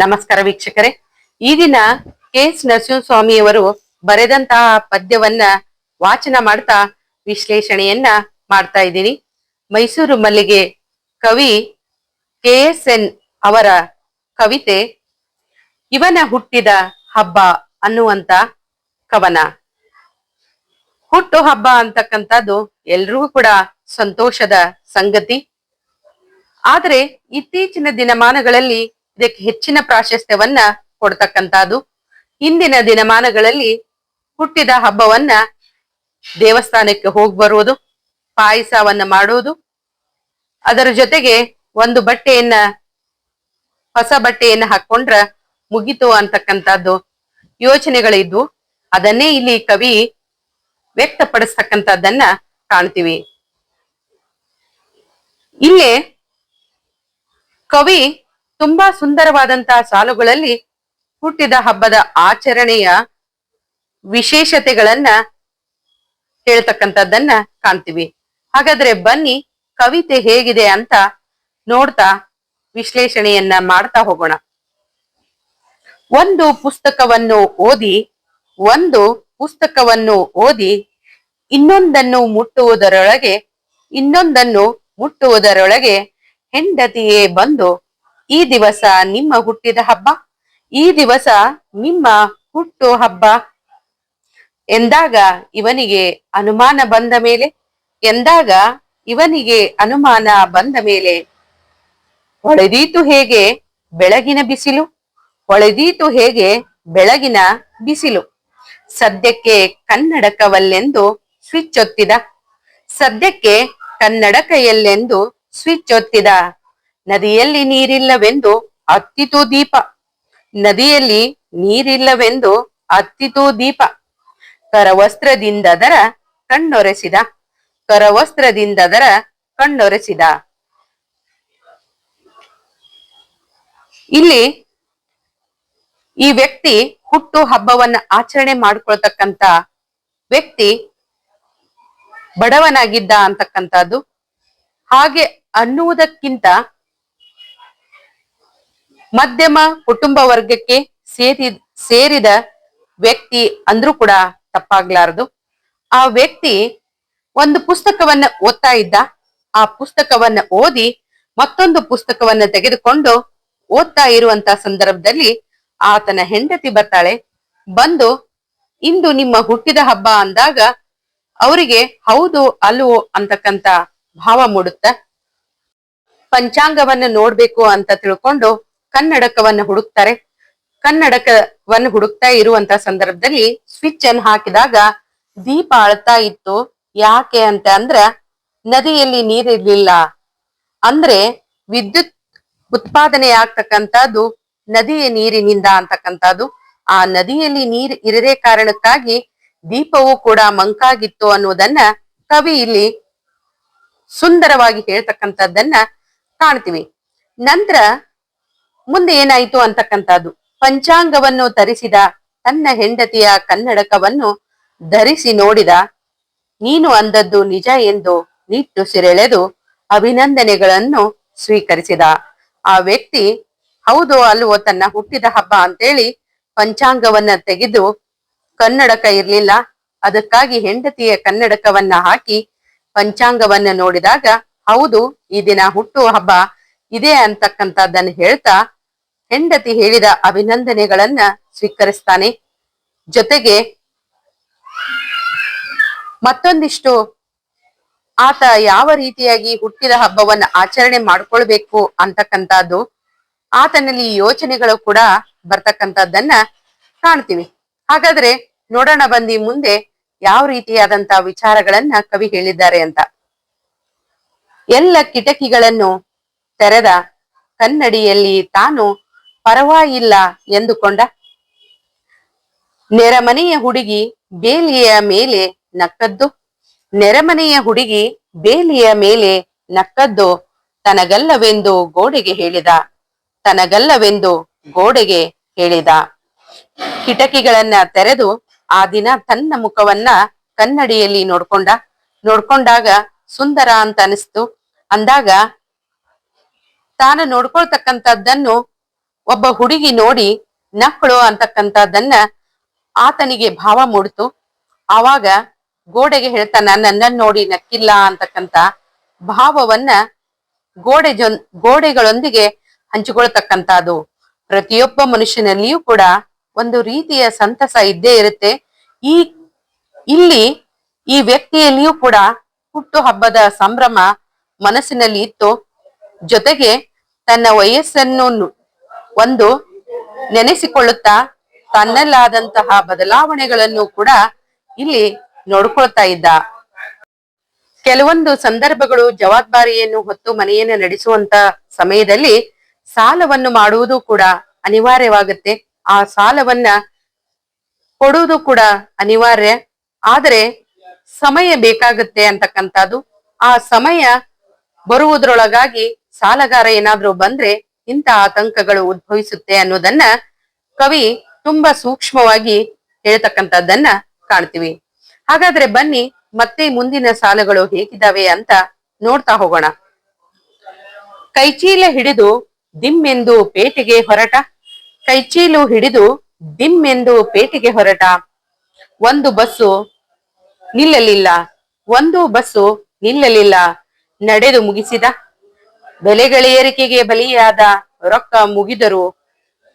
ನಮಸ್ಕಾರ ವೀಕ್ಷಕರೇ. ಈ ದಿನ ಕೆ ಎಸ್ ನರಸಿಂಹಸ್ವಾಮಿಯವರು ಬರೆದಂತಹ ಪದ್ಯವನ್ನ ವಾಚನ ಮಾಡ್ತಾ ವಿಶ್ಲೇಷಣೆಯನ್ನ ಮಾಡ್ತಾ ಇದ್ದೀನಿ. ಮೈಸೂರು ಮಲ್ಲಿಗೆ ಕವಿ ಕೆ ಎಸ್ ಎನ್ ಅವರ ಕವಿತೆ, ಇವನ ಹುಟ್ಟಿದ ಹಬ್ಬ ಅನ್ನುವಂತ ಕವನ. ಹುಟ್ಟು ಹಬ್ಬ ಅಂತಕ್ಕಂಥದ್ದು ಎಲ್ರಿಗೂ ಕೂಡ ಸಂತೋಷದ ಸಂಗತಿ. ಆದರೆ ಇತ್ತೀಚಿನ ದಿನಮಾನಗಳಲ್ಲಿ ಇದಕ್ಕೆ ಹೆಚ್ಚಿನ ಪ್ರಾಶಸ್ತ್ಯವನ್ನ ಕೊಡ್ತಕ್ಕಂಥದ್ದು. ಇಂದಿನ ದಿನಮಾನಗಳಲ್ಲಿ ಹುಟ್ಟಿದ ಹಬ್ಬವನ್ನ ದೇವಸ್ಥಾನಕ್ಕೆ ಹೋಗಿ ಬರುವುದು, ಪಾಯಸವನ್ನ ಮಾಡುವುದು. ಅದರ ಜೊತೆಗೆ ಒಂದು ಬಟ್ಟೆಯನ್ನ, ಹೊಸ ಬಟ್ಟೆಯನ್ನ ಹಾಕೊಂಡ್ರ ಮುಗಿತು ಅಂತಕ್ಕಂಥದ್ದು ಯೋಚನೆಗಳಿದ್ವು. ಅದನ್ನೇ ಇಲ್ಲಿ ಕವಿ ವ್ಯಕ್ತಪಡಿಸ್ತಕ್ಕಂಥದ್ದನ್ನ ಕಾಣ್ತೀವಿ. ಇಲ್ಲೇ ಕವಿ ತುಂಬಾ ಸುಂದರವಾದಂತಹ ಸಾಲುಗಳಲ್ಲಿ ಹುಟ್ಟಿದ ಹಬ್ಬದ ಆಚರಣೆಯ ವಿಶೇಷತೆಗಳನ್ನ ಹೇಳ್ತಕ್ಕಂಥದ್ದನ್ನ ಕಾಣ್ತೀವಿ. ಹಾಗಾದ್ರೆ ಬನ್ನಿ, ಕವಿತೆ ಹೇಗಿದೆ ಅಂತ ನೋಡ್ತಾ ವಿಶ್ಲೇಷಣೆಯನ್ನ ಮಾಡ್ತಾ ಹೋಗೋಣ. ಒಂದು ಪುಸ್ತಕವನ್ನು ಓದಿ, ಒಂದು ಪುಸ್ತಕವನ್ನು ಓದಿ, ಇನ್ನೊಂದನ್ನು ಮುಟ್ಟುವುದರೊಳಗೆ ಇನ್ನೊಂದನ್ನು ಮುಟ್ಟುವುದರೊಳಗೆ ಹೆಂಡತಿಯೇ ಬಂದು ಈ ದಿವಸ ನಿಮ್ಮ ಹುಟ್ಟಿದ ಹಬ್ಬ? ಈ ದಿವಸ ನಿಮ್ಮ ಹುಟ್ಟು ಹಬ್ಬ? ಎಂದಾಗ ಇವನಿಗೆ ಅನುಮಾನ ಬಂದ ಮೇಲೆ, ಎಂದಾಗ ಇವನಿಗೆ ಅನುಮಾನ ಬಂದ ಮೇಲೆ, ಹೊಳೆದೀತು ಹೇಗೆ ಬೆಳಗಿನ ಬಿಸಿಲು? ಹೊಳೆದೀತು ಹೇಗೆ ಬೆಳಗಿನ ಬಿಸಿಲು? ಸದ್ಯಕ್ಕೆ ಕನ್ನಡಕವಲ್ಲೆಂದು ಸ್ವಿಚ್ ಒತ್ತಿದ? ಸದ್ಯಕ್ಕೆ ಕನ್ನಡಕ ಸ್ವಿಚ್ ಒತ್ತಿದ ನದಿಯಲ್ಲಿ ನೀರಿಲ್ಲವೆಂದು ಅತ್ತಿತು ದೀಪ. ನದಿಯಲ್ಲಿ ನೀರಿಲ್ಲವೆಂದು ಅತ್ತಿತು ದೀಪ. ಕರವಸ್ತ್ರದಿಂದದರ ಕಣ್ಣೊರೆಸಿದ. ಕರವಸ್ತ್ರದಿಂದದರ ಕಣ್ಣೊರೆಸಿದ. ಇಲ್ಲಿ ಈ ವ್ಯಕ್ತಿ ಹುಟ್ಟು ಹಬ್ಬವನ್ನ ಆಚರಣೆ ಮಾಡ್ಕೊಳ್ತಕ್ಕಂತ ವ್ಯಕ್ತಿ ಬಡವನಾಗಿದ್ದ ಅಂತಕ್ಕಂಥದ್ದು. ಹಾಗೆ ಅನ್ನುವುದಕ್ಕಿಂತ ಮಧ್ಯಮ ಕುಟುಂಬ ವರ್ಗಕ್ಕೆ ಸೇರಿ, ಸೇರಿದ ವ್ಯಕ್ತಿ ಅಂದ್ರೂ ಕೂಡ ತಪ್ಪಾಗ್ಲಾರದು. ಆ ವ್ಯಕ್ತಿ ಒಂದು ಪುಸ್ತಕವನ್ನ ಓದ್ತಾ ಇದ್ದ. ಆ ಪುಸ್ತಕವನ್ನ ಓದಿ ಮತ್ತೊಂದು ಪುಸ್ತಕವನ್ನ ತೆಗೆದುಕೊಂಡು ಓದ್ತಾ ಇರುವಂತ ಸಂದರ್ಭದಲ್ಲಿ ಆತನ ಹೆಂಡತಿ ಬರ್ತಾಳೆ. ಬಂದು, ಇಂದು ನಿಮ್ಮ ಹುಟ್ಟಿದ ಹಬ್ಬ ಅಂದಾಗ ಅವರಿಗೆ ಹೌದು ಅಲ್ವೋ ಅಂತಕ್ಕಂತ ಭಾವ ಮೂಡುತ್ತ. ಪಂಚಾಂಗವನ್ನ ನೋಡ್ಬೇಕು ಅಂತ ತಿಳ್ಕೊಂಡು ಕನ್ನಡಕವನ್ನ ಹುಡುಕ್ತಾರೆ. ಕನ್ನಡಕವನ್ನು ಹುಡುಕ್ತಾ ಇರುವಂತ ಸಂದರ್ಭದಲ್ಲಿ ಸ್ವಿಚ್ ಅನ್ನು ಹಾಕಿದಾಗ ದೀಪ ಅಳ್ತಾ ಇತ್ತು. ಯಾಕೆ ಅಂತ ಅಂದ್ರ ನದಿಯಲ್ಲಿ ನೀರಿರ್ಲಿಲ್ಲ. ಅಂದ್ರೆ ವಿದ್ಯುತ್ ಉತ್ಪಾದನೆ ಆಗ್ತಕ್ಕಂಥದ್ದು ನದಿಯ ನೀರಿನಿಂದ ಅಂತಕ್ಕಂಥದ್ದು. ಆ ನದಿಯಲ್ಲಿ ನೀರ್ ಇರದೇ ಕಾರಣಕ್ಕಾಗಿ ದೀಪವು ಕೂಡ ಮಂಕಾಗಿತ್ತು ಅನ್ನುವುದನ್ನ ಕವಿ ಇಲ್ಲಿ ಸುಂದರವಾಗಿ ಹೇಳ್ತಕ್ಕಂಥದ್ದನ್ನ ಕಾಣ್ತೀವಿ. ನಂತರ ಮುಂದೆ ಏನಾಯಿತು ಅಂತಕ್ಕಂಥದ್ದು. ಪಂಚಾಂಗವನ್ನು ತರಿಸಿದ ತನ್ನ ಹೆಂಡತಿಯ ಕನ್ನಡಕವನ್ನು ಧರಿಸಿ ನೋಡಿದ, ನೀನು ಅಂದದ್ದು ನಿಜ ಎಂದು ನಿಟ್ಟುಸಿರೆಳೆದು ಅಭಿನಂದನೆಗಳನ್ನು ಸ್ವೀಕರಿಸಿದ. ಆ ವ್ಯಕ್ತಿ, ಹೌದು ಅಲ್ವೋ ತನ್ನ ಹುಟ್ಟಿದ ಹಬ್ಬ ಅಂತೇಳಿ ಪಂಚಾಂಗವನ್ನ ತೆಗೆದು ಕನ್ನಡಕ ಇರ್ಲಿಲ್ಲ. ಅದಕ್ಕಾಗಿ ಹೆಂಡತಿಯ ಕನ್ನಡಕವನ್ನ ಹಾಕಿ ಪಂಚಾಂಗವನ್ನ ನೋಡಿದಾಗ, ಹೌದು, ಈ ದಿನ ಹುಟ್ಟುವ ಹಬ್ಬ ಇದೆ ಅಂತಕ್ಕಂಥದ್ದನ್ನು ಹೇಳ್ತಾ ಹೆಂಡತಿ ಹೇಳಿದ ಅಭಿನಂದನೆಗಳನ್ನ ಸ್ವೀಕರಿಸ್ತಾನೆ. ಜೊತೆಗೆ ಮತ್ತೊಂದಿಷ್ಟು ಆತ ಯಾವ ರೀತಿಯಾಗಿ ಹುಟ್ಟಿದ ಹಬ್ಬವನ್ನ ಆಚರಣೆ ಮಾಡ್ಕೊಳ್ಬೇಕು ಅಂತಕ್ಕಂಥದ್ದು, ಆತನಲ್ಲಿ ಯೋಚನೆಗಳು ಕೂಡ ಬರ್ತಕ್ಕಂಥದ್ದನ್ನ ಕಾಣ್ತೀವಿ. ಹಾಗಾದ್ರೆ ನೋಡೋಣ ಬಂದಿ ಮುಂದೆ ಯಾವ ರೀತಿಯಾದಂತ ವಿಚಾರಗಳನ್ನ ಕವಿ ಹೇಳಿದ್ದಾರೆ ಅಂತ. ಎಲ್ಲ ಕಿಟಕಿಗಳನ್ನು ತೆರೆದ ಕನ್ನಡಿಯಲ್ಲಿ ತಾನು ಪರವಾಗಿಲ್ಲ ಎಂದುಕೊಂಡ. ನೆರಮನೆಯ ಹುಡುಗಿ ಬೇಲಿಯ ಮೇಲೆ ನಕ್ಕದ್ದು. ನೆರಮನೆಯ ಹುಡುಗಿ ಬೇಲಿಯ ಮೇಲೆ ನಕ್ಕದ್ದು. ತನಗಲ್ಲವೆಂದು ಗೋಡೆಗೆ ಹೇಳಿದ. ತನಗಲ್ಲವೆಂದು ಗೋಡೆಗೆ ಹೇಳಿದ. ಕಿಟಕಿಗಳನ್ನ ತೆರೆದು ಆ ದಿನ ತನ್ನ ಮುಖವನ್ನ ಕನ್ನಡಿಯಲ್ಲಿ ನೋಡ್ಕೊಂಡ. ನೋಡ್ಕೊಂಡಾಗ ಸುಂದರ ಅಂತ ಅನಿಸ್ತು. ಅಂದಾಗ ತಾನು ನೋಡ್ಕೊಳ್ತಕ್ಕಂಥದ್ದನ್ನು ಒಬ್ಬ ಹುಡುಗಿ ನೋಡಿ ನಕ್ಕಳು ಅಂತಕ್ಕಂಥದ್ದನ್ನ ಆತನಿಗೆ ಭಾವ ಮೂಡಿತು. ಆವಾಗ ಗೋಡೆಗೆ ಹೇಳ್ತಾನ, ನನ್ನನ್ನು ನೋಡಿ ನಕ್ಕಿಲ್ಲ ಅಂತಕ್ಕಂತ ಭಾವವನ್ನ ಗೋಡೆ ಜೊ, ಗೋಡೆಗಳೊಂದಿಗೆ ಹಂಚಿಕೊಳ್ತಕ್ಕಂಥದ್ದು. ಪ್ರತಿಯೊಬ್ಬ ಮನುಷ್ಯನಲ್ಲಿಯೂ ಕೂಡ ಒಂದು ರೀತಿಯ ಸಂತಸ ಇದ್ದೇ ಇರುತ್ತೆ. ಈ, ಇಲ್ಲಿ ಈ ವ್ಯಕ್ತಿಯಲ್ಲಿಯೂ ಕೂಡ ಹುಟ್ಟು ಹಬ್ಬದ ಸಂಭ್ರಮ ಮನಸ್ಸಿನಲ್ಲಿ ಇತ್ತು. ಜೊತೆಗೆ ತನ್ನ ವಯಸ್ಸನ್ನು ಒಂದು ನೆನೆಸಿಕೊಳ್ಳುತ್ತಾ ತನ್ನಲ್ಲಾದಂತಹ ಬದಲಾವಣೆಗಳನ್ನು ಕೂಡ ಇಲ್ಲಿ ನೋಡ್ಕೊಳ್ತಾ ಇದ್ದ. ಕೆಲವೊಂದು ಸಂದರ್ಭಗಳು ಜವಾಬ್ದಾರಿಯನ್ನು ಹೊತ್ತು ಮನೆಯನ್ನು ನಡೆಸುವಂತ ಸಮಯದಲ್ಲಿ ಸಾಲವನ್ನು ಮಾಡುವುದು ಕೂಡ ಅನಿವಾರ್ಯವಾಗುತ್ತೆ. ಆ ಸಾಲವನ್ನ ಕೊಡುವುದು ಕೂಡ ಅನಿವಾರ್ಯ. ಆದರೆ ಸಮಯ ಬೇಕಾಗುತ್ತೆ ಅಂತಕ್ಕಂಥದ್ದು. ಆ ಸಮಯ ಬರುವುದರೊಳಗಾಗಿ ಸಾಲಗಾರ ಏನಾದ್ರೂ ಬಂದ್ರೆ ಇಂಥ ಆತಂಕಗಳು ಉದ್ಭವಿಸುತ್ತೆ ಅನ್ನೋದನ್ನ ಕವಿ ತುಂಬಾ ಸೂಕ್ಷ್ಮವಾಗಿ ಹೇಳ್ತಕ್ಕಂಥದ್ದನ್ನ ಕಾಣ್ತೀವಿ. ಹಾಗಾದ್ರೆ ಬನ್ನಿ, ಮತ್ತೆ ಮುಂದಿನ ಸಾಲಗಳು ಹೇಗಿದ್ದಾವೆ ಅಂತ ನೋಡ್ತಾ ಹೋಗೋಣ. ಕೈಚೀಲ ಹಿಡಿದು ದಿಮ್ಮೆಂದು ಪೇಟೆಗೆ ಹೊರಟ, ಕೈಚೀಲು ಹಿಡಿದು ದಿಮ್ಮೆಂದು ಪೇಟೆಗೆ ಹೊರಟ. ಒಂದು ಬಸ್ಸು ನಿಲ್ಲಲಿಲ್ಲ, ಒಂದು ಬಸ್ಸು ನಿಲ್ಲಲಿಲ್ಲ, ನಡೆದು ಮುಗಿಸಿದ ಬೆಲೆಗಳ ಏರಿಕೆಗೆ ಬಲಿಯಾದ ರೊಕ್ಕ ಮುಗಿದರೂ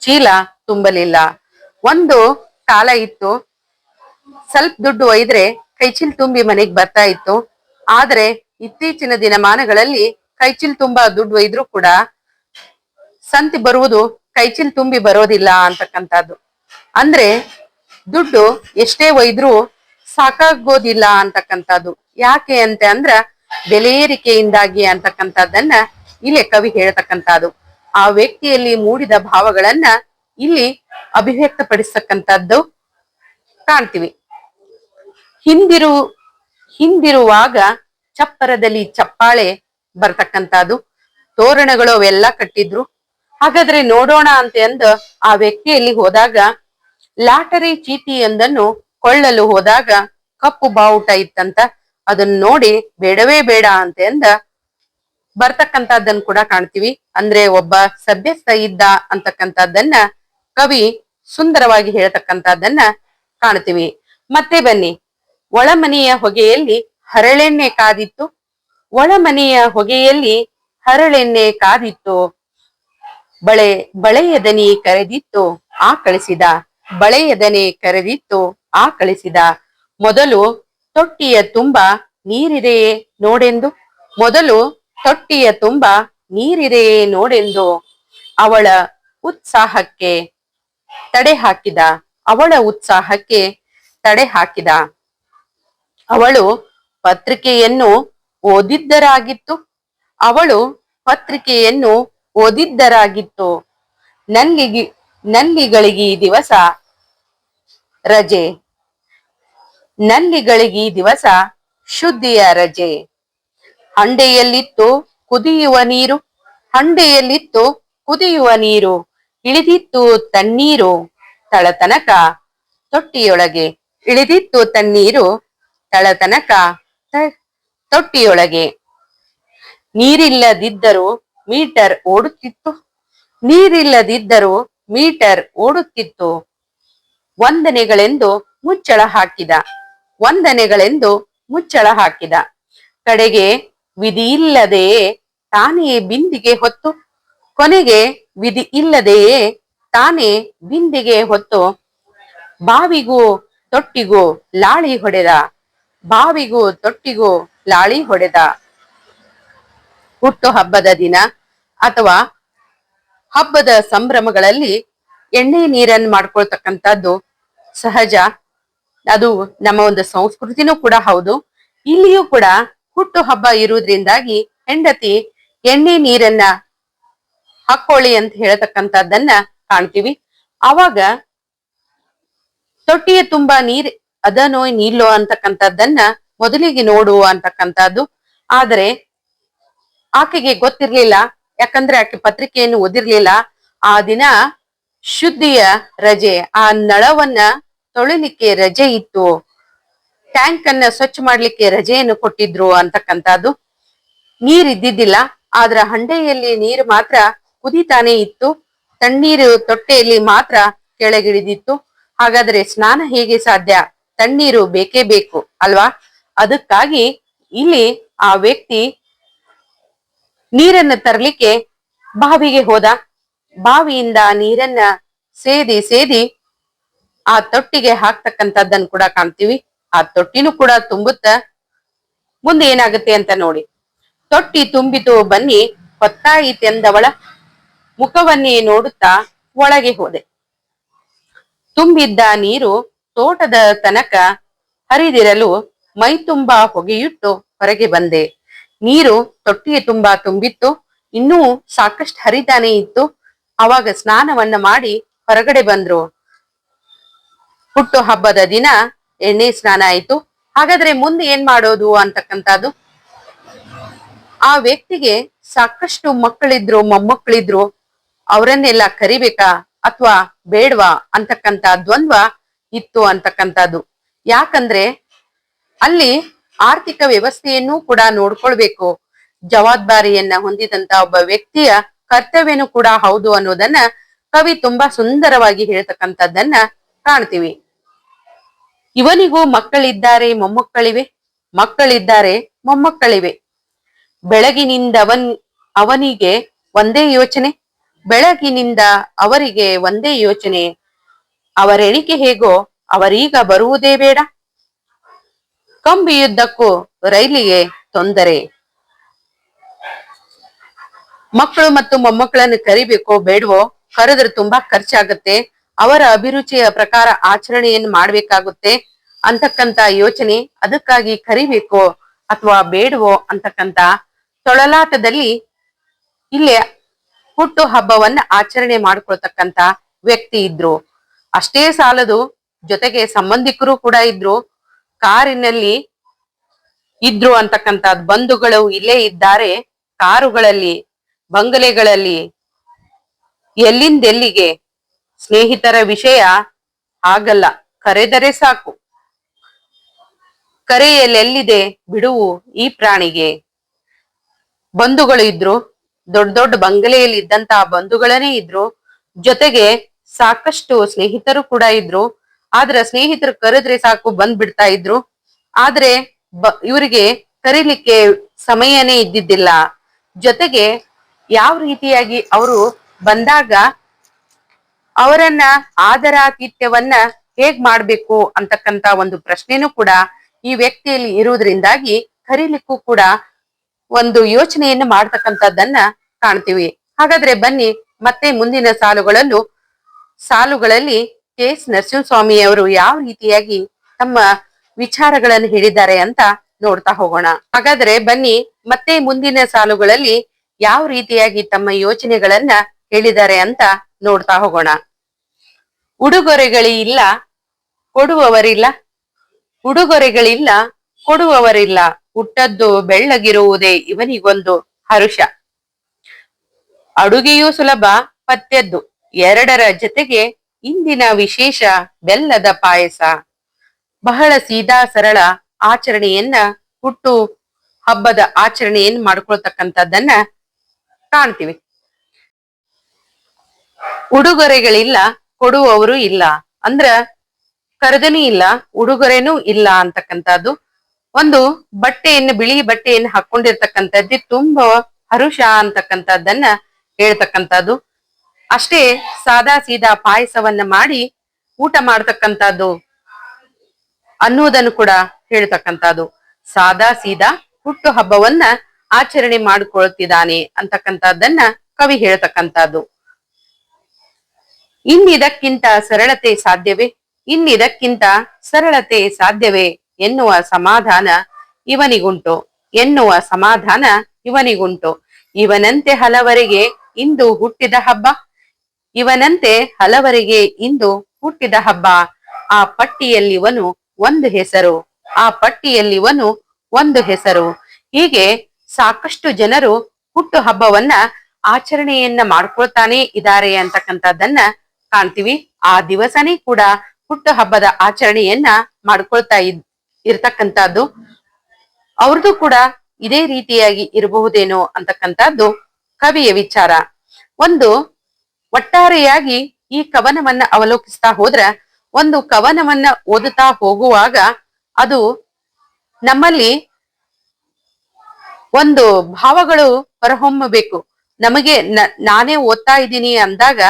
ಚೀಲ ತುಂಬಲಿಲ್ಲ. ಒಂದು ಕಾಲ ಇತ್ತು. ಸ್ವಲ್ಪ ದುಡ್ಡು ಒಯ್ದ್ರೆ ಕೈಚೀಲ್ ತುಂಬಿ ಮನೆಗ್ ಬರ್ತಾ ಇತ್ತು. ಆದ್ರೆ ಇತ್ತೀಚಿನ ದಿನಮಾನಗಳಲ್ಲಿ ಕೈಚೀಲ್ ತುಂಬಾ ದುಡ್ಡು ಒಯ್ದ್ರು ಕೂಡ ಸಂತಿ ಬರುವುದು ಕೈಚೀಲ್ ತುಂಬಿ ಬರೋದಿಲ್ಲ ಅಂತಕ್ಕಂಥದ್ದು. ಅಂದ್ರೆ ದುಡ್ಡು ಎಷ್ಟೇ ಒಯ್ದ್ರು ಸಾಕಾಗೋದಿಲ್ಲ ಅಂತಕ್ಕಂಥದ್ದು. ಯಾಕೆ ಅಂತ ಅಂದ್ರ ಬೆಲೆ ಏರಿಕೆಯಿಂದಾಗಿ ಅಂತಕ್ಕಂಥದ್ದನ್ನ ಇಲ್ಲಿ ಕವಿ ಹೇಳತಕ್ಕಂತಹದ್ದು ಆ ವ್ಯಕ್ತಿಯಲ್ಲಿ ಮೂಡಿದ ಭಾವಗಳನ್ನ ಇಲ್ಲಿ ಅಭಿವ್ಯಕ್ತಪಡಿಸತಕ್ಕಂಥದ್ದು ಕಾಣ್ತೀವಿ. ಹಿಂದಿರು, ಹಿಂದಿರುವಾಗ ಚಪ್ಪರದಲ್ಲಿ ಚಪ್ಪಾಳೆ ಬರ್ತಕ್ಕಂಥದ್ದು. ತೋರಣಗಳು ಅವೆಲ್ಲ ಕಟ್ಟಿದ್ರು. ಹಾಗಾದ್ರೆ ನೋಡೋಣ ಅಂತ ಅಂದು ಆ ವ್ಯಕ್ತಿಯಲ್ಲಿ ಹೋದಾಗ ಲಾಟರಿ ಚೀಟಿಯೊಂದನ್ನು ಕೊಳ್ಳಲು ಹೋದಾಗ ಕಪ್ಪು ಬಾವುಟ ಇತ್ತಂತ ಅದನ್ನ ನೋಡಿ ಬೇಡವೇ ಬೇಡ ಅಂತ ಅಂದ ಬರ್ತಕ್ಕಂಥದ್ದನ್ನ ಕೂಡ ಕಾಣ್ತೀವಿ. ಅಂದ್ರೆ ಒಬ್ಬ ಸಭ್ಯಸ್ಥ ಇದ್ದ ಅಂತಕ್ಕಂಥದ್ದನ್ನ ಕವಿ ಸುಂದರವಾಗಿ ಹೇಳ್ತಕ್ಕಂಥದ್ದನ್ನ ಕಾಣ್ತೀವಿ. ಮತ್ತೆ ಬನ್ನಿ, ಒಳಮನೆಯ ಹೊಗೆಯಲ್ಲಿ ಹರಳೆಣ್ಣೆ ಕಾದಿತ್ತು. ಒಳಮನೆಯ ಹೊಗೆಯಲ್ಲಿ ಹರಳೆಣ್ಣೆ ಕಾದಿತ್ತು. ಬಳೆ ಬಳೆಯದನಿ ಕರೆದಿತ್ತು, ಆ ಕಳಿಸಿದ. ಬಳೆಯದನೆ ಕರೆದಿತ್ತು, ಆ ಕಳಿಸಿದ. ಮೊದಲು ತೊಟ್ಟಿಯ ತುಂಬ ನೀರಿದೆಯೇ ನೋಡೆಂದು. ಮೊದಲು ತೊಟ್ಟಿಯ ತುಂಬ ನೀರಿದೆಯೇ ನೋಡೆಂದು ಅವಳ ಉತ್ಸಾಹಕ್ಕೆ ತಡೆ ಹಾಕಿದ, ಅವಳ ಉತ್ಸಾಹಕ್ಕೆ ತಡೆ ಹಾಕಿದ. ಅವಳು ಪತ್ರಿಕೆಯನ್ನು ಓದಿದ್ದರಾಗಿತ್ತು. ಅವಳು ಪತ್ರಿಕೆಯನ್ನು ಓದಿದ್ದರಾಗಿತ್ತು. ನಲ್ಲಿಗಿ ಈ ದಿವಸ ರಜೆ. ನಲ್ಲಿಗಳಿಗೆ ಈ ದಿವಸ ಶುದ್ಧಿಯ ರಜೆ. ಹಂಡೆಯಲ್ಲಿತ್ತು ಕುದಿಯುವ ನೀರು, ಹಂಡೆಯಲ್ಲಿತ್ತು ಕುದಿಯುವ ನೀರು, ಇಳಿದಿತ್ತು ತಣ್ಣೀರು, ತಳತನಕ ತೊಟ್ಟಿಯೊಳಗೆ, ಇಳಿದಿತ್ತು ತಣ್ಣೀರು, ತಳತನಕ ತೊಟ್ಟಿಯೊಳಗೆ. ನೀರಿಲ್ಲದಿದ್ದರೂ ಮೀಟರ್ ಓಡುತ್ತಿತ್ತು, ನೀರಿಲ್ಲದಿದ್ದರೂ ಮೀಟರ್ ಓಡುತ್ತಿತ್ತು. ವಂದನೆಗಳೆಂದು ಮುಚ್ಚಳ ಹಾಕಿದ, ವಂದನೆಗಳೆಂದು ಮುಚ್ಚಳ ಹಾಕಿದ. ಕಡೆಗೆ ವಿಧಿ ಇಲ್ಲದೆಯೇ ತಾನೇ ಬಿಂದಿಗೆ ಹೊತ್ತು? ಕೊನೆಗೆ ವಿಧಿ ಇಲ್ಲದೆಯೇ ತಾನೇ ಬಿಂದಿಗೆ ಹೊತ್ತು? ಬಾವಿಗೂ ತೊಟ್ಟಿಗೂ ಲಾಳಿ ಹೊಡೆದ? ಬಾವಿಗೂ ತೊಟ್ಟಿಗೂ ಲಾಳಿ ಹೊಡೆದ? ಹುಟ್ಟು ಹಬ್ಬದ ದಿನ ಅಥವಾ ಹಬ್ಬದ ಸಂಭ್ರಮಗಳಲ್ಲಿ ಎಣ್ಣೆ ನೀರನ್ನು ಮಾಡ್ಕೊಳ್ತಕ್ಕಂಥದ್ದು ಸಹಜ. ಅದು ನಮ್ಮ ಒಂದು ಸಂಸ್ಕೃತಿನೂ ಕೂಡ ಹೌದು. ಇಲ್ಲಿಯೂ ಕೂಡ ಹುಟ್ಟು ಹಬ್ಬ ಇರುವುದರಿಂದಾಗಿ ಹೆಂಡತಿ ಎಣ್ಣೆ ನೀರನ್ನ ಹಾಕೊಳ್ಳಿ ಅಂತ ಹೇಳತಕ್ಕಂತದ್ದನ್ನ ಕಾಣ್ತೀವಿ. ಅವಾಗ ತೊಟ್ಟಿಯ ತುಂಬಾ ನೀರ್ ಅದನೋ ನಿಲ್ಲೋ ಅಂತಕ್ಕಂಥದ್ದನ್ನ ಮೊದಲಿಗೆ ನೋಡು ಅಂತಕ್ಕಂಥದ್ದು. ಆದರೆ ಆಕೆಗೆ ಗೊತ್ತಿರ್ಲಿಲ್ಲ, ಯಾಕಂದ್ರೆ ಆಕೆ ಪತ್ರಿಕೆಯನ್ನು ಓದಿರ್ಲಿಲ್ಲ. ಆ ದಿನ ಶುದ್ಧಿಯ ರಜೆ, ಆ ನಳವನ್ನ ತೊಳಿಲಿಕ್ಕೆ ರಜೆ ಇತ್ತು. ಟ್ಯಾಂಕ್ ಅನ್ನ ಸ್ವಚ್ಛ ಮಾಡ್ಲಿಕ್ಕೆ ರಜೆಯನ್ನು ಕೊಟ್ಟಿದ್ರು ಅಂತಕ್ಕಂಥದ್ದು ನೀರ್ ಇದ್ದಿದ್ದಿಲ್ಲ ಆದ್ರ ಹಂಡೆಯಲ್ಲಿ ನೀರು ಮಾತ್ರ ಕುದಿತಾನೆ ಇತ್ತು. ತಣ್ಣೀರು ತೊಟ್ಟೆಯಲ್ಲಿ ಮಾತ್ರ ಕೆಳಗಿಳಿದಿತ್ತು. ಹಾಗಾದ್ರೆ ಸ್ನಾನ ಹೇಗೆ ಸಾಧ್ಯ? ತಣ್ಣೀರು ಬೇಕೇ ಬೇಕು, ಅಲ್ವಾ? ಅದಕ್ಕಾಗಿ ಇಲ್ಲಿ ಆ ವ್ಯಕ್ತಿ ನೀರನ್ನ ತರಲಿಕ್ಕೆ ಬಾವಿಗೆ ಹೋದ. ಬಾವಿಯಿಂದ ನೀರನ್ನ ಸೇದಿ ಸೇದಿ ಆ ತೊಟ್ಟಿಗೆ ಹಾಕ್ತಕ್ಕಂಥದ್ದನ್ನು ಕೂಡ ಕಾಣ್ತೀವಿ. ಆ ತೊಟ್ಟಿನೂ ಕೂಡ ತುಂಬುತ್ತ ಮುಂದೆ ಏನಾಗುತ್ತೆ ಅಂತ ನೋಡಿ. ತೊಟ್ಟಿ ತುಂಬಿತು, ಬನ್ನಿ, ಹೊತ್ತಾಯಿತೆಂದವಳ ಮುಖವನ್ನೇ ನೋಡುತ್ತಾ ಒಳಗೆ ಹೋದೆ. ತುಂಬಿದ್ದ ನೀರು ತೋಟದ ತನಕ ಹರಿದಿರಲು ಮೈ ತುಂಬಾ ಹೊಗೆಯಿಟ್ಟು ಹೊರಗೆ ಬಂದೆ. ನೀರು ತೊಟ್ಟಿಗೆ ತುಂಬಾ ತುಂಬಿತ್ತು, ಇನ್ನೂ ಸಾಕಷ್ಟು ಹರಿತಾನೆ ಇತ್ತು. ಅವಾಗ ಸ್ನಾನವನ್ನ ಮಾಡಿ ಹೊರಗಡೆ ಬಂದ್ರು. ಹುಟ್ಟು ಹಬ್ಬದ ದಿನ ಎಣ್ಣೆ ಸ್ನಾನ ಆಯ್ತು. ಹಾಗಾದ್ರೆ ಮುಂದೆ ಏನ್ ಮಾಡೋದು ಅಂತಕ್ಕಂಥದ್ದು? ಆ ವ್ಯಕ್ತಿಗೆ ಸಾಕಷ್ಟು ಮಕ್ಕಳಿದ್ರು, ಮೊಮ್ಮಕ್ಕಳಿದ್ರು, ಅವರನ್ನೆಲ್ಲ ಕರಿಬೇಕಾ ಅಥವಾ ಬೇಡ್ವಾ ಅಂತಕ್ಕಂತ ದ್ವಂದ್ವ ಇತ್ತು ಅಂತಕ್ಕಂಥದ್ದು. ಯಾಕಂದ್ರೆ ಅಲ್ಲಿ ಆರ್ಥಿಕ ವ್ಯವಸ್ಥೆಯನ್ನು ಕೂಡ ನೋಡ್ಕೊಳ್ಬೇಕು. ಜವಾಬ್ದಾರಿಯನ್ನ ಹೊಂದಿದಂತ ಒಬ್ಬ ವ್ಯಕ್ತಿಯ ಕರ್ತವ್ಯನೂ ಕೂಡ ಹೌದು ಅನ್ನೋದನ್ನ ಕವಿ ತುಂಬಾ ಸುಂದರವಾಗಿ ಹೇಳ್ತಕ್ಕಂಥದ್ದನ್ನ ಕಾಣ್ತೀವಿ. ಇವನಿಗೂ ಮಕ್ಕಳಿದ್ದಾರೆ, ಮೊಮ್ಮಕ್ಕಳಿವೆ. ಮಕ್ಕಳಿದ್ದಾರೆ, ಮೊಮ್ಮಕ್ಕಳಿವೆ. ಬೆಳಗಿನಿಂದವನ್ ಅವನಿಗೆ ಒಂದೇ ಯೋಚನೆ. ಬೆಳಗಿನಿಂದ ಅವರಿಗೆ ಒಂದೇ ಯೋಚನೆ. ಅವರೆಣಿಕೆ ಹೇಗೋ ಅವರೀಗ ಬರುವುದೇ ಬೇಡ. ಕಂಬಿಯುದ್ದಕ್ಕೂ ರೈಲಿಗೆ ತೊಂದರೆ. ಮಕ್ಕಳು ಮತ್ತು ಮೊಮ್ಮಕ್ಕಳನ್ನು ಕರಿಬೇಕೋ ಬೇಡವೋ? ಕರೆದ್ರೆ ತುಂಬಾ ಖರ್ಚಾಗುತ್ತೆ. ಅವರ ಅಭಿರುಚಿಯ ಪ್ರಕಾರ ಆಚರಣೆಯನ್ನು ಮಾಡ್ಬೇಕಾಗುತ್ತೆ ಅಂತಕ್ಕಂತ ಯೋಚನೆ ಅದಕ್ಕಾಗಿ ಕರಿಬೇಕೋ ಅಥವಾ ಬೇಡವೋ ಅಂತಕ್ಕಂತ ತೊಳಲಾಟದಲ್ಲಿ ಇಲ್ಲೇ ಹುಟ್ಟು ಹಬ್ಬವನ್ನ ಆಚರಣೆ ಮಾಡ್ಕೊಳ್ತಕ್ಕಂತ ವ್ಯಕ್ತಿ ಇದ್ರು. ಅಷ್ಟೇ ಸಾಲದು ಜೊತೆಗೆ ಸಂಬಂಧಿಕರು ಕೂಡ ಇದ್ರು. ಕಾರಿನಲ್ಲಿ ಇದ್ರು ಅಂತಕ್ಕಂತ ಬಂಧುಗಳು ಇಲ್ಲೇ ಇದ್ದಾರೆ. ಕಾರುಗಳಲ್ಲಿ, ಬಂಗಲೆಗಳಲ್ಲಿ, ಎಲ್ಲಿಂದೆಲ್ಲಿಗೆ ಸ್ನೇಹಿತರ ವಿಷಯ ಆಗಲ್ಲ ಕರೆದರೆ ಸಾಕು. ಕರೆಯಲ್ಲೆಲ್ಲಿದೆ ಬಿಡುವು ಈ ಪ್ರಾಣಿಗೆ? ಬಂಧುಗಳು ಇದ್ರು, ದೊಡ್ಡ ದೊಡ್ಡ ಬಂಗಲೆಯಲ್ಲಿ ಇದ್ದಂತಹ ಬಂಧುಗಳೇ ಇದ್ರು, ಜೊತೆಗೆ ಸಾಕಷ್ಟು ಸ್ನೇಹಿತರು ಕೂಡ ಇದ್ರು. ಆದ್ರ ಸ್ನೇಹಿತರು ಕರೆದ್ರೆ ಸಾಕು ಬಂದ್ ಬಿಡ್ತಾ ಇದ್ರು. ಆದ್ರೆ ಇವರಿಗೆ ಕರೀಲಿಕ್ಕೆ ಸಮಯನೇ ಇದ್ದಿದ್ದಿಲ್ಲ. ಜೊತೆಗೆ ಯಾವ ರೀತಿಯಾಗಿ ಅವರು ಬಂದಾಗ ಅವರನ್ನ ಆದರಾತಿಥ್ಯವನ್ನ ಹೇಗ್ ಮಾಡ್ಬೇಕು ಅಂತಕ್ಕಂತ ಒಂದು ಪ್ರಶ್ನೆನೂ ಕೂಡ ಈ ವ್ಯಕ್ತಿಯಲ್ಲಿ ಇರುವುದರಿಂದಾಗಿ ಕರೀಲಿಕ್ಕೂ ಕೂಡ ಒಂದು ಯೋಚನೆಯನ್ನು ಮಾಡ್ತಕ್ಕಂಥದ್ದನ್ನ ಕಾಣ್ತೀವಿ. ಹಾಗಾದ್ರೆ ಬನ್ನಿ, ಮತ್ತೆ ಮುಂದಿನ ಸಾಲುಗಳಲ್ಲೂ ಸಾಲುಗಳಲ್ಲಿ ಕೆ ಎಸ್ ನರಸಿಂಹಸ್ವಾಮಿ ಅವರು ಯಾವ ರೀತಿಯಾಗಿ ತಮ್ಮ ವಿಚಾರಗಳನ್ನು ಹೇಳಿದ್ದಾರೆ ಅಂತ ನೋಡ್ತಾ ಹೋಗೋಣ. ಹಾಗಾದ್ರೆ ಬನ್ನಿ, ಮತ್ತೆ ಮುಂದಿನ ಸಾಲುಗಳಲ್ಲಿ ಯಾವ ರೀತಿಯಾಗಿ ತಮ್ಮ ಯೋಚನೆಗಳನ್ನ ಹೇಳಿದ್ದಾರೆ ಅಂತ ನೋಡ್ತಾ ಹೋಗೋಣ. ಉಡುಗೊರೆಗಳಿಲ್ಲ, ಕೊಡುವವರಿಲ್ಲ. ಉಡುಗೊರೆಗಳಿಲ್ಲ, ಕೊಡುವವರಿಲ್ಲ. ಹುಟ್ಟದ್ದು ಬೆಳ್ಳಗಿರುವುದೇ ಇವನಿಗೊಂದು ಹರುಷ. ಅಡುಗೆಯೂ ಸುಲಭ, ಪಥ್ಯದ್ದು. ಎರಡರ ಜೊತೆಗೆ ಇಂದಿನ ವಿಶೇಷ ಬೆಲ್ಲದ ಪಾಯಸ. ಬಹಳ ಸೀದಾ, ಸರಳ ಆಚರಣೆಯನ್ನ ಹುಟ್ಟು ಹಬ್ಬದ ಆಚರಣೆಯನ್ನ ಮಾಡ್ಕೊಳ್ತಕ್ಕಂಥದ್ದನ್ನ ಕಾಣ್ತೀವಿ. ಉಡುಗೊರೆಗಳಿಲ್ಲ, ಕೊಡುವವರು ಇಲ್ಲ. ಅಂದ್ರ ಕರೆದನಿ ಇಲ್ಲ, ಉಡುಗೊರೆನೂ ಇಲ್ಲ ಅಂತಕ್ಕಂಥದ್ದು. ಒಂದು ಬಟ್ಟೆಯನ್ನು, ಬಿಳಿ ಬಟ್ಟೆಯನ್ನು ಹಾಕೊಂಡಿರ್ತಕ್ಕಂಥದ್ದು ತುಂಬಾ ಹರುಷ ಅಂತಕ್ಕಂಥದ್ದನ್ನ ಹೇಳ್ತಕ್ಕಂಥದ್ದು. ಅಷ್ಟೇ ಸಾದಾ ಸೀದಾ ಪಾಯಸವನ್ನ ಮಾಡಿ ಊಟ ಮಾಡ್ತಕ್ಕಂಥದ್ದು ಅನ್ನುವುದನ್ನು ಕೂಡ ಹೇಳ್ತಕ್ಕಂಥದ್ದು. ಸಾದಾ ಸೀದಾ ಹುಟ್ಟು ಹಬ್ಬವನ್ನ ಆಚರಣೆ ಮಾಡಿಕೊಳ್ತಿದ್ದಾನೆ ಅಂತಕ್ಕಂಥದ್ದನ್ನ ಕವಿ ಹೇಳ್ತಕ್ಕಂಥದ್ದು. ಇನ್ನಿದಕ್ಕಿಂತ ಸರಳತೆ ಸಾಧ್ಯವೇ? ಇನ್ನಿದಕ್ಕಿಂತ ಸರಳತೆ ಸಾಧ್ಯವೇ? ಎನ್ನುವ ಸಮಾಧಾನ ಇವನಿಗುಂಟು. ಎನ್ನುವ ಸಮಾಧಾನ ಇವನಿಗುಂಟು. ಇವನಂತೆ ಹಲವರಿಗೆ ಇಂದು ಹುಟ್ಟಿದ ಹಬ್ಬ? ಇವನಂತೆ ಹಲವರಿಗೆ ಇಂದು ಹುಟ್ಟಿದ ಹಬ್ಬ? ಆ ಪಟ್ಟಿಯಲ್ಲಿವನು ಒಂದು ಹೆಸರು. ಆ ಪಟ್ಟಿಯಲ್ಲಿವನು ಒಂದು ಹೆಸರು. ಹೀಗೆ ಸಾಕಷ್ಟು ಜನರು ಹುಟ್ಟು ಹಬ್ಬವನ್ನ ಆಚರಣೆಯನ್ನ ಮಾಡ್ಕೊಳ್ತಾನೆ ಇದ್ದಾರೆ ಅಂತಕ್ಕಂಥದ್ದನ್ನ ಕಾಣ್ತೀವಿ. ಆ ದಿವಸನೇ ಕೂಡ ಹುಟ್ಟು ಹಬ್ಬದ ಆಚರಣೆಯನ್ನ ಮಾಡ್ಕೊಳ್ತಾ ಇದ್, ಇರ್ತಕ್ಕಂಥದ್ದು. ಅವ್ರದ್ದು ಕೂಡ ಇದೇ ರೀತಿಯಾಗಿ ಇರಬಹುದೇನೋ ಅಂತಕ್ಕಂಥದ್ದು ಕವಿಯ ವಿಚಾರ. ಒಂದು ಒಟ್ಟಾರೆಯಾಗಿ ಈ ಕವನವನ್ನ ಅವಲೋಕಿಸ್ತಾ ಹೋದ್ರ, ಒಂದು ಕವನವನ್ನ ಓದುತ್ತಾ ಹೋಗುವಾಗ ಅದು ನಮ್ಮಲ್ಲಿ ಒಂದು ಭಾವಗಳು ಹೊರಹೊಮ್ಮಬೇಕು. ನಮಗೆ ನಾನೇ ಓದ್ತಾ ಇದ್ದೀನಿ ಅಂದಾಗ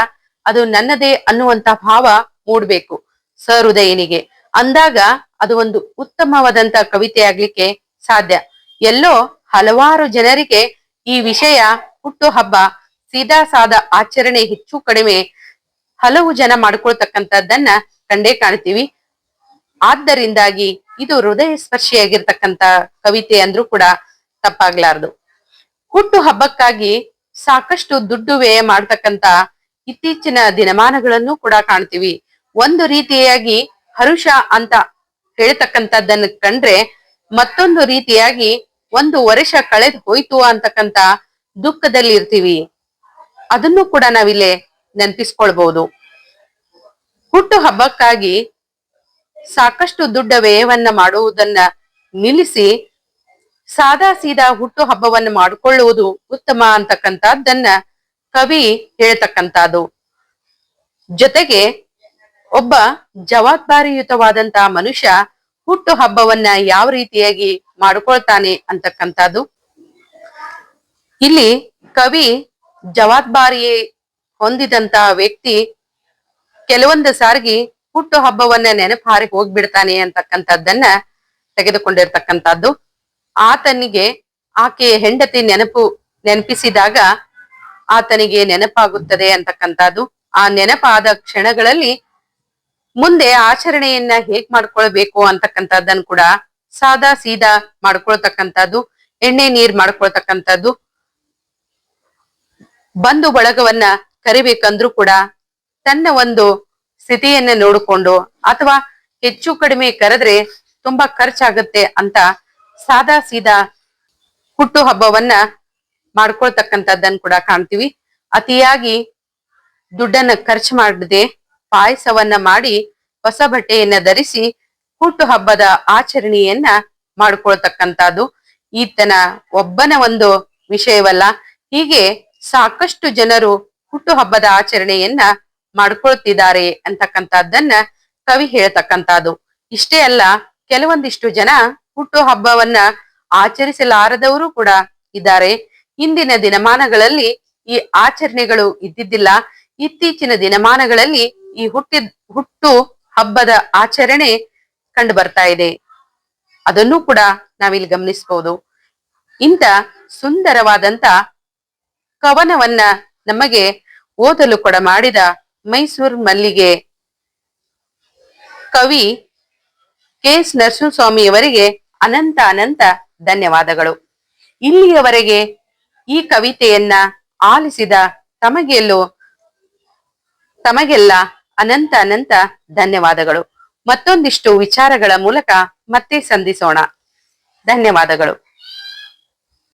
ಅದು ನನ್ನದೇ ಅನ್ನುವಂತ ಭಾವ ಮೂಡ್ಬೇಕು ಸಹೃದಯನಿಗೆ. ಅಂದಾಗ ಅದು ಒಂದು ಉತ್ತಮವಾದಂತ ಕವಿತೆ ಆಗ್ಲಿಕ್ಕೆ ಸಾಧ್ಯ. ಎಲ್ಲೋ ಹಲವಾರು ಜನರಿಗೆ ಈ ವಿಷಯ ಹುಟ್ಟು ಹಬ್ಬ, ಸೀದಾ ಸಾದ ಆಚರಣೆ ಹೆಚ್ಚು ಕಡಿಮೆ ಹಲವು ಜನ ಮಾಡ್ಕೊಳ್ತಕ್ಕಂಥದ್ದನ್ನ ಕಂಡೇ ಕಾಣ್ತೀವಿ. ಆದ್ದರಿಂದಾಗಿ ಇದು ಹೃದಯ ಸ್ಪರ್ಶಿಯಾಗಿರ್ತಕ್ಕಂತ ಕವಿತೆ ಅಂದ್ರೂ ಕೂಡ ತಪ್ಪಾಗ್ಲಾರ್ದು. ಹುಟ್ಟು ಹಬ್ಬಕ್ಕಾಗಿ ಸಾಕಷ್ಟು ದುಡ್ಡು ವ್ಯಯ ಮಾಡ್ತಕ್ಕಂತ ಇತ್ತೀಚಿನ ದಿನಮಾನಗಳನ್ನು ಕೂಡ ಕಾಣ್ತೀವಿ. ಒಂದು ರೀತಿಯಾಗಿ ಹರುಷ ಅಂತ ಹೇಳ್ತಕ್ಕಂಥದ್ದನ್ನ ಕಂಡ್ರೆ ಮತ್ತೊಂದು ರೀತಿಯಾಗಿ ಒಂದು ವರ್ಷ ಕಳೆದು ಹೋಯ್ತು ಅಂತಕ್ಕಂಥ ದುಃಖದಲ್ಲಿ ಇರ್ತೀವಿ. ಅದನ್ನು ಕೂಡ ನಾವಿಲ್ಲಿ ನೆನಪಿಸ್ಕೊಳ್ಬಹುದು ಹುಟ್ಟು ಹಬ್ಬಕ್ಕಾಗಿ ಸಾಕಷ್ಟು ದುಡ್ಡ ವ್ಯಯವನ್ನ ಮಾಡುವುದನ್ನ ನಿಲ್ಲಿಸಿ ಸಾದಾ ಸೀದಾ ಹುಟ್ಟು ಹಬ್ಬವನ್ನು ಮಾಡಿಕೊಳ್ಳುವುದು ಉತ್ತಮ ಅಂತಕ್ಕಂಥದ್ದನ್ನ ಕವಿ ಹೇಳ್ತಕ್ಕಂಥದ್ದು. ಜೊತೆಗೆ ಒಬ್ಬ ಜವಾಬ್ದಾರಿಯುತವಾದಂತಹ ಮನುಷ್ಯ ಹುಟ್ಟು ಹಬ್ಬವನ್ನ ಯಾವ ರೀತಿಯಾಗಿ ಮಾಡ್ಕೊಳ್ತಾನೆ ಅಂತಕ್ಕಂಥದ್ದು. ಇಲ್ಲಿ ಕವಿ ಜವಾಬ್ದಾರಿ ಹೊಂದಿದಂತ ವ್ಯಕ್ತಿ ಕೆಲವೊಂದು ಸಾರಿಗೆ ಹುಟ್ಟು ಹಬ್ಬವನ್ನ ನೆನಪು ಹಾರಿ ಹೋಗ್ಬಿಡ್ತಾನೆ ಅಂತಕ್ಕಂಥದ್ದನ್ನ ತೆಗೆದುಕೊಂಡಿರ್ತಕ್ಕಂಥದ್ದು. ಆತನಿಗೆ ಆಕೆಯ ಹೆಂಡತಿ ನೆನಪು ನೆನಪಿಸಿದಾಗ ಆತನಿಗೆ ನೆನಪಾಗುತ್ತದೆ ಅಂತಕ್ಕಂಥದ್ದು. ಆ ನೆನಪಾದ ಕ್ಷಣಗಳಲ್ಲಿ ಮುಂದೆ ಆಚರಣೆಯನ್ನ ಹೇಗ್ ಮಾಡ್ಕೊಳ್ಬೇಕು ಅಂತಕ್ಕಂಥದ್ದನ್ನ ಕೂಡ ಸಾದಾ ಸೀದಾ ಮಾಡ್ಕೊಳ್ತಕ್ಕಂಥದ್ದು, ಎಣ್ಣೆ ನೀರ್ ಮಾಡ್ಕೊಳ್ತಕ್ಕಂಥದ್ದು. ಬಂಧು ಬಳಗವನ್ನ ಕರಿಬೇಕಂದ್ರೂ ಕೂಡ ತನ್ನ ಒಂದು ಸ್ಥಿತಿಯನ್ನ ನೋಡಿಕೊಂಡು ಅಥವಾ ಹೆಚ್ಚು ಕಡಿಮೆ ಕರೆದ್ರೆ ತುಂಬಾ ಖರ್ಚಾಗತ್ತೆ ಅಂತ ಸಾದಾ ಸೀದಾ ಹುಟ್ಟು ಹಬ್ಬವನ್ನ ಮಾಡ್ಕೊಳ್ತಕ್ಕಂಥದ್ದನ್ನ ಕೂಡ ಕಾಣ್ತೀವಿ. ಅತಿಯಾಗಿ ದುಡ್ಡನ್ನ ಖರ್ಚು ಮಾಡದೆ ಪಾಯಸವನ್ನ ಮಾಡಿ ಹೊಸ ಬಟ್ಟೆಯನ್ನ ಧರಿಸಿ ಹುಟ್ಟು ಹಬ್ಬದ ಆಚರಣೆಯನ್ನ ಮಾಡ್ಕೊಳ್ತಕ್ಕಂಥದ್ದು. ಈತನ ಒಬ್ಬನ ಒಂದು ವಿಷಯವಲ್ಲ. ಹೀಗೆ ಸಾಕಷ್ಟು ಜನರು ಹುಟ್ಟು ಹಬ್ಬದ ಆಚರಣೆಯನ್ನ ಮಾಡ್ಕೊಳ್ತಿದ್ದಾರೆ ಅಂತಕ್ಕಂಥದ್ದನ್ನ ಕವಿ ಹೇಳ್ತಕ್ಕಂಥದ್ದು. ಇಷ್ಟೇ ಅಲ್ಲ, ಕೆಲವೊಂದಿಷ್ಟು ಜನ ಹುಟ್ಟು ಹಬ್ಬವನ್ನ ಆಚರಿಸಲಾರದವರು ಕೂಡ ಇದ್ದಾರೆ. ಇಂದಿನ ದಿನಮಾನಗಳಲ್ಲಿ ಈ ಆಚರಣೆಗಳು ಇದ್ದಿದ್ದಿಲ್ಲ. ಇತ್ತೀಚಿನ ದಿನಮಾನಗಳಲ್ಲಿ ಈ ಹುಟ್ಟಿದ ಹುಟ್ಟು ಹಬ್ಬದ ಆಚರಣೆ ಕಂಡು ಬರ್ತಾ ಇದೆ. ಅದನ್ನು ಕೂಡ ನಾವಿಲ್ಲಿ ಗಮನಿಸಬಹುದು ಇಂಥ ಸುಂದರವಾದಂತ ಕವನವನ್ನ ನಮಗೆ ಓದಲು ಕೂಡ ಮಾಡಿದ ಮೈಸೂರು ಮಲ್ಲಿಗೆ ಕವಿ ಕೆ ಎಸ್ ನರಸಿಂಹಸ್ವಾಮಿಯವರಿಗೆ ಅನಂತ ಅನಂತ ಧನ್ಯವಾದಗಳು. ಇಲ್ಲಿಯವರೆಗೆ ಈ ಕವಿತೆಯನ್ನ ಆಲಿಸಿದ ತಮಗೆಲ್ಲೋ ತಮಗೆಲ್ಲ ಅನಂತ ಅನಂತ ಧನ್ಯವಾದಗಳು. ಮತ್ತೊಂದಿಷ್ಟು ವಿಚಾರಗಳ ಮೂಲಕ ಮತ್ತೆ ಸಂಧಿಸೋಣ. ಧನ್ಯವಾದಗಳು.